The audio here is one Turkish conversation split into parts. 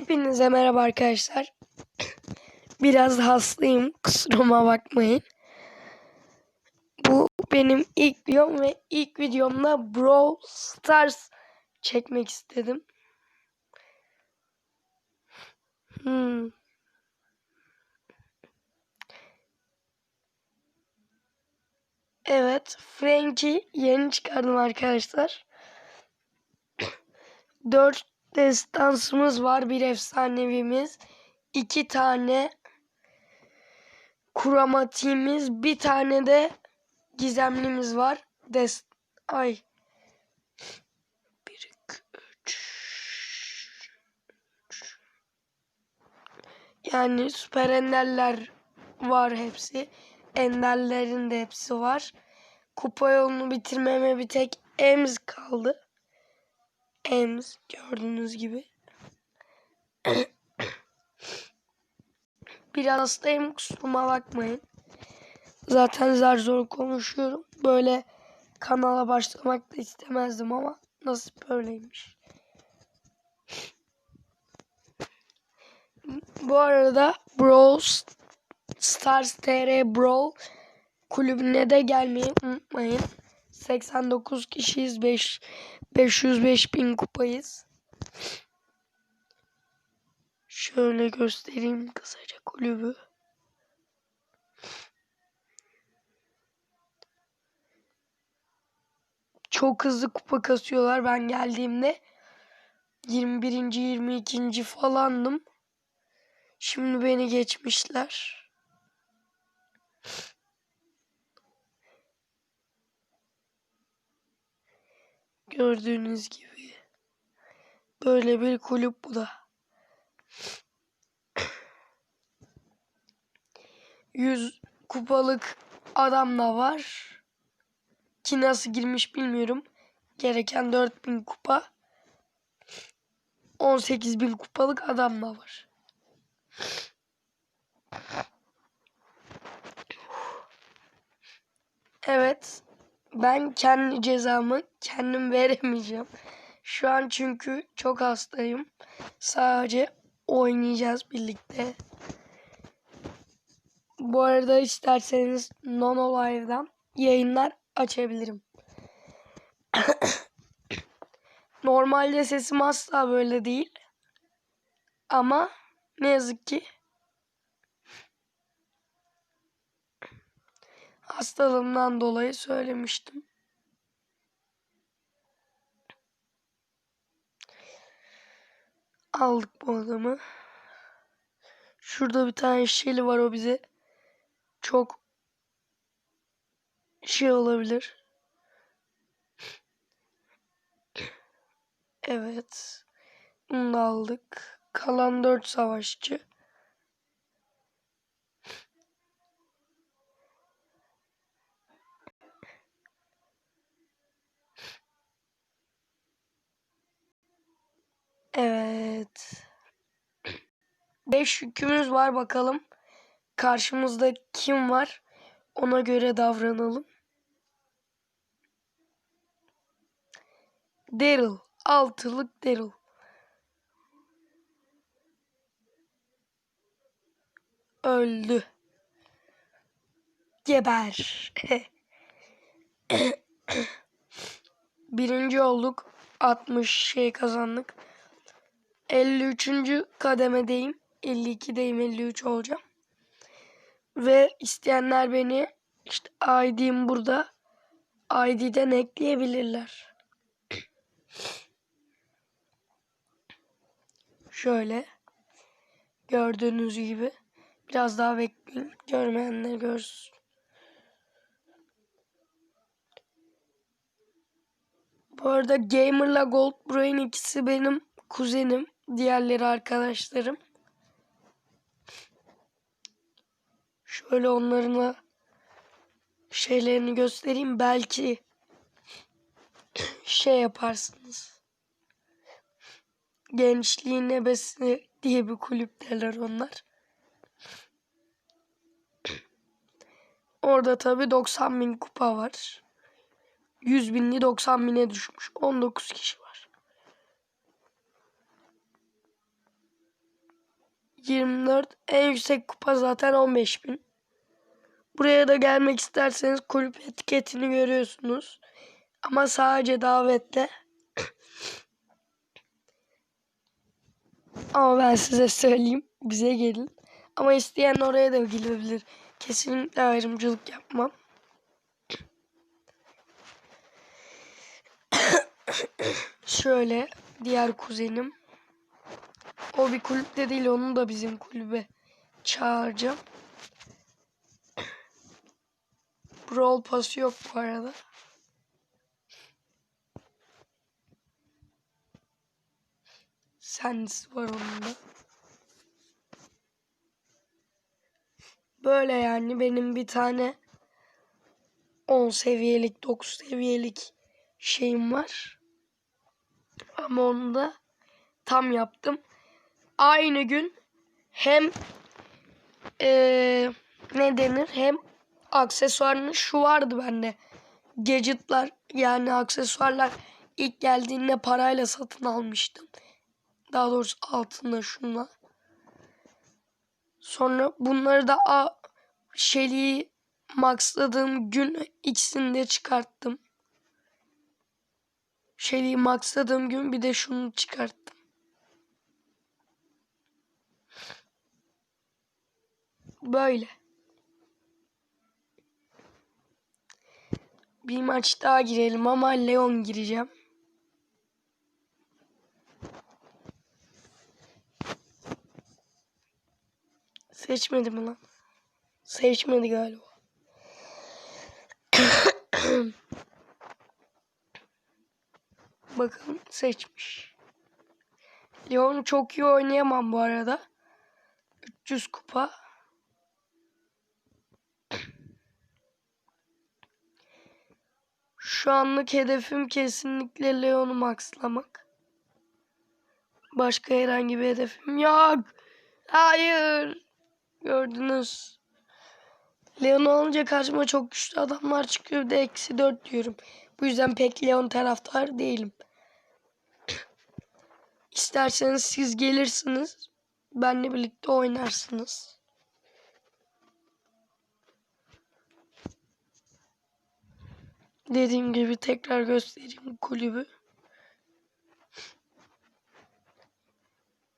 Hepinize merhaba arkadaşlar. Biraz hastayım. Kusuruma bakmayın. Bu benim ilk videom ve ilk videomda Brawl Stars çekmek istedim. Hmm. Evet, Frank'i yeni çıkardım arkadaşlar. 4 destansımız var. Bir efsanevimiz. iki tane kuramatiğimiz. Bir tane de gizemlimiz var. Des Ay. 1, 2, 3. Yani süper enderler var hepsi. Enderlerin de hepsi var. Kupa yolunu bitirmeme bir tek Ems kaldı. Ems gördüğünüz gibi. Biraz hastayım kusuruma bakmayın. Zaten zar zor konuşuyorum. Böyle kanala başlamak da istemezdim ama nasip böyleymiş. Bu arada Brawl Stars TR Brawl kulübüne de gelmeyi unutmayın. 89 kişiyiz. 5 505 bin kupayız. Şöyle göstereyim kısaca kulübü. Çok hızlı kupa kasıyorlar. Ben geldiğimde 21. 22. falandım. Şimdi beni geçmişler. Gördüğünüz gibi. Böyle bir kulüp bu da. Yüz kupalık adam da var. Ki nasıl girmiş bilmiyorum. Gereken 4000 kupa. 18 bin kupalık adam da var. Evet. Ben kendi cezamı kendim veremeyeceğim. Şu an çünkü çok hastayım. Sadece oynayacağız birlikte. Bu arada isterseniz Nono Live'dan yayınlar açabilirim. Normalde sesim asla böyle değil. Ama ne yazık ki hastalığımdan dolayı söylemiştim. Aldık bu adamı. Şurada bir tane şeli var o bize çok şey olabilir. Evet. Bunu da aldık. Kalan dört savaşçı. Evet. Beş yükümüz var bakalım. Karşımızda kim var? Ona göre davranalım. Daryl. Altılık Daryl. Öldü. Geber. Birinci olduk. 60 şey kazandık. 53. kademedeyim. 52'deyim 53 olacağım. Ve isteyenler beni işte ID'm burada. ID'den ekleyebilirler. Şöyle. Gördüğünüz gibi. Biraz daha bekleyin. Görmeyenler görsün. Bu arada Gamer'la Gold Brain ikisi benim kuzenim. Diğerleri arkadaşlarım. Şöyle onların şeylerini göstereyim. Belki şey yaparsınız. Gençliğin ebesi diye bir kulüpteler onlar. Orada tabi 90 bin kupa var. 100 binli 90 bine düşmüş. 19 kişi var. 24. En yüksek kupa zaten 15.000. Buraya da gelmek isterseniz kulüp etiketini görüyorsunuz. Ama sadece davetle. Ama ben size söyleyeyim. Bize gelin. Ama isteyen oraya da gidebilir. Kesinlikle ayrımcılık yapmam. Şöyle diğer kuzenim. O bir kulüpte değil onu da bizim kulübe çağıracağım. Brawl pası yok bu arada. Sens var onun da. Böyle yani benim bir tane 10 seviyelik 9 seviyelik şeyim var. Ama onu da tam yaptım. Aynı gün hem ee, ne denir hem aksesuarını şu vardı bende. Gadgetlar yani aksesuarlar ilk geldiğinde parayla satın almıştım. Daha doğrusu altında şunla. Sonra bunları da a, Shelly'i maxladığım gün ikisini de çıkarttım. Shelly'i maxladığım gün bir de şunu çıkarttım. Böyle. Bir maç daha girelim ama Leon gireceğim. Seçmedi mi lan? Seçmedi galiba. Bakın seçmiş. Leon çok iyi oynayamam bu arada. 300 kupa. Şu anlık hedefim kesinlikle Leon'u maxlamak. Başka herhangi bir hedefim yok. Hayır. Gördünüz. Leon olunca karşıma çok güçlü adamlar çıkıyor. Bir de eksi 4 diyorum. Bu yüzden pek Leon taraftar değilim. İsterseniz siz gelirsiniz. Benle birlikte oynarsınız. Dediğim gibi tekrar göstereyim kulübü.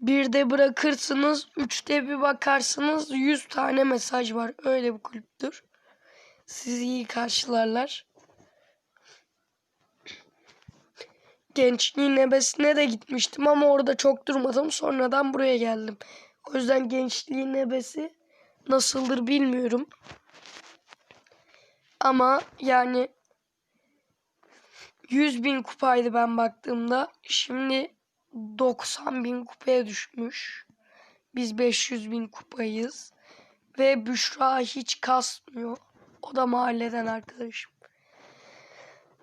Bir de bırakırsınız, üçte bir bakarsınız, yüz tane mesaj var. Öyle bir kulüptür. Sizi iyi karşılarlar. Gençliğin ebesine de gitmiştim ama orada çok durmadım. Sonradan buraya geldim. O yüzden gençliğin ebesi nasıldır bilmiyorum. Ama yani 100 bin kupaydı ben baktığımda. Şimdi 90 bin kupaya düşmüş. Biz 500 bin kupayız. Ve Büşra hiç kasmıyor. O da mahalleden arkadaşım.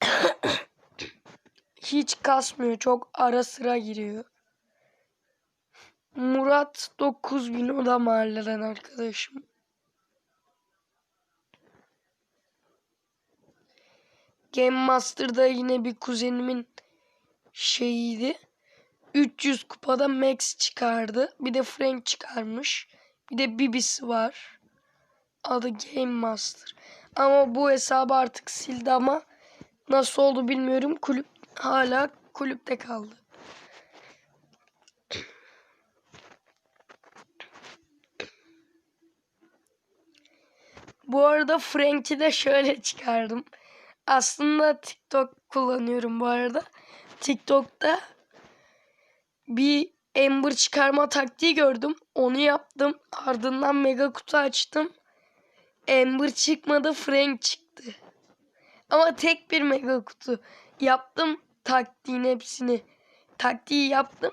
hiç kasmıyor. Çok ara sıra giriyor. Murat 9000 o da mahalleden arkadaşım. Game Master'da yine bir kuzenimin şeyiydi. 300 kupada Max çıkardı. Bir de Frank çıkarmış. Bir de Bibisi var. Adı Game Master. Ama bu hesabı artık sildi ama nasıl oldu bilmiyorum. Kulüp hala kulüpte kaldı. Bu arada Frank'i de şöyle çıkardım. Aslında TikTok kullanıyorum bu arada. TikTok'ta bir Ember çıkarma taktiği gördüm. Onu yaptım. Ardından mega kutu açtım. Ember çıkmadı, Frank çıktı. Ama tek bir mega kutu. Yaptım taktiğin hepsini. Taktiği yaptım.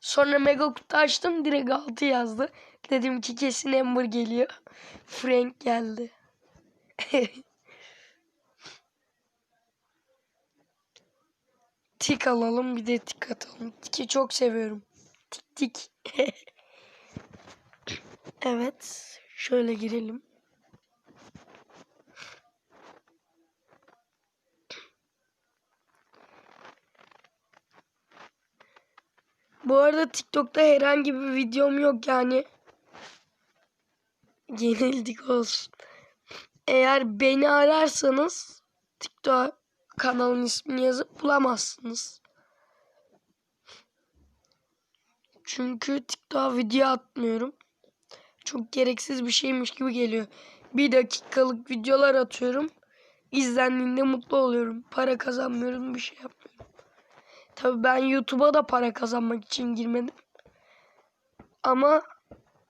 Sonra mega kutu açtım. Direkt altı yazdı. Dedim ki kesin Ember geliyor. Frank geldi. tik alalım bir de tik atalım. Tiki çok seviyorum. Tik tik. evet. Şöyle girelim. Bu arada TikTok'ta herhangi bir videom yok yani. Yenildik olsun. Eğer beni ararsanız TikTok kanalın ismini yazıp bulamazsınız. Çünkü TikTok'a video atmıyorum. Çok gereksiz bir şeymiş gibi geliyor. Bir dakikalık videolar atıyorum. İzlendiğinde mutlu oluyorum. Para kazanmıyorum, bir şey yapmıyorum. Tabii ben YouTube'a da para kazanmak için girmedim. Ama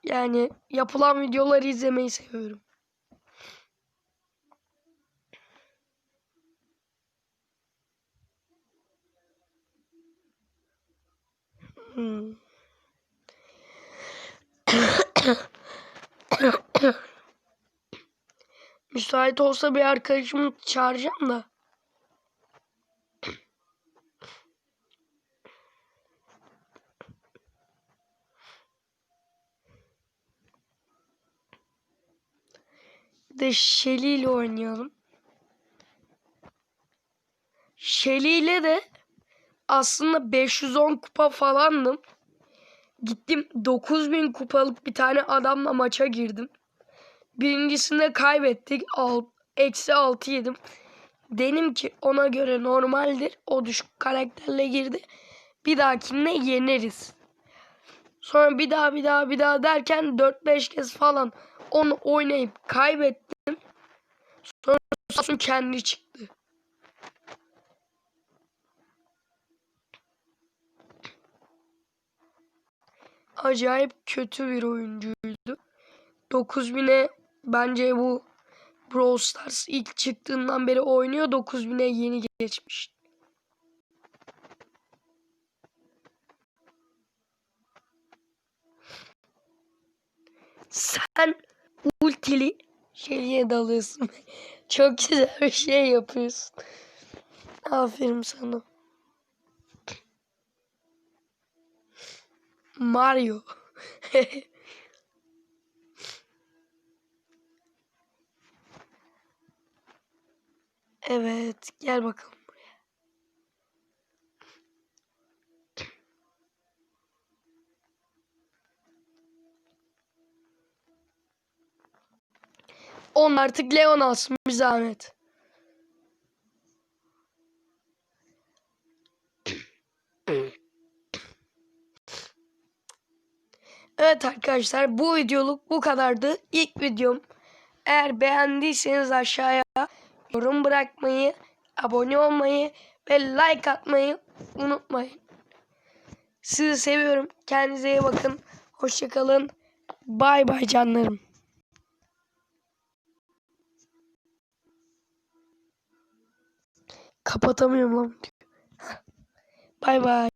yani yapılan videoları izlemeyi seviyorum. Hmm. Müsait olsa bir arkadaşımı çağıracağım da. De Shelly ile oynayalım. Shelly ile de aslında 510 kupa falandım. Gittim 9000 kupalık bir tane adamla maça girdim. Birincisinde kaybettik. Eksi 6 yedim. Dedim ki ona göre normaldir. O düşük karakterle girdi. Bir dahakine yeneriz. Sonra bir daha bir daha bir daha derken 4-5 kez falan onu oynayıp kaybettim. Sonra Samsun kendi çıktı. Acayip kötü bir oyuncuydu. 9000'e bence bu Brawl Stars ilk çıktığından beri oynuyor. 9000'e yeni geçmiş. Sen ultili şeye dalıyorsun. Çok güzel bir şey yapıyorsun. Aferin sana. Mario. evet, gel bakalım buraya. On artık Leon alsın bir zahmet. Evet arkadaşlar bu videoluk bu kadardı. İlk videom. Eğer beğendiyseniz aşağıya yorum bırakmayı, abone olmayı ve like atmayı unutmayın. Sizi seviyorum. Kendinize iyi bakın. Hoşçakalın. Bay bay canlarım. Kapatamıyorum lan. Bay bay.